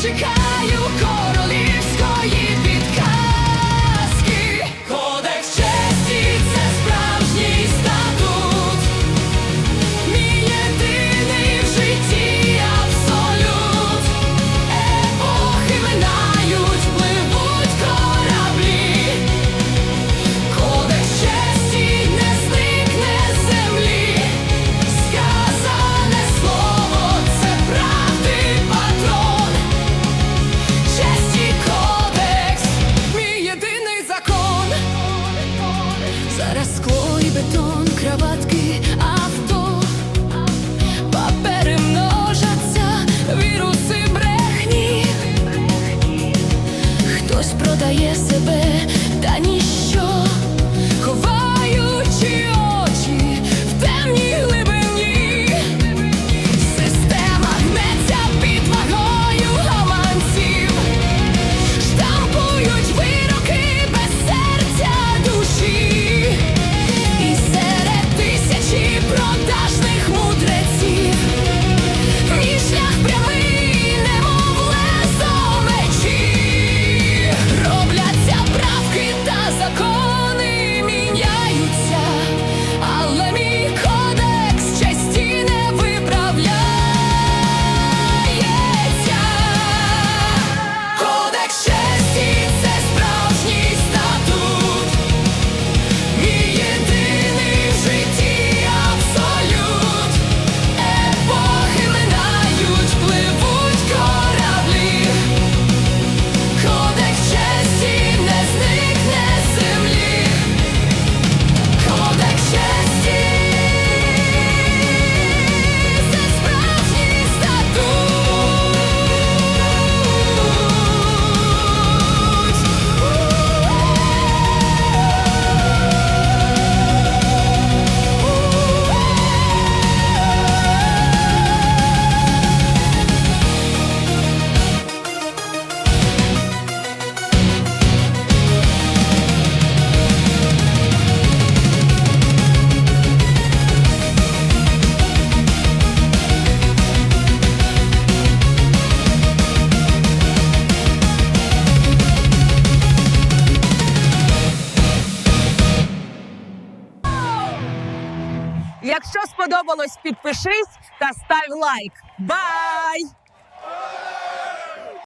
Chicago. Зараз бетон, кроватка Якщо сподобалось, підпишись та став лайк. Бай!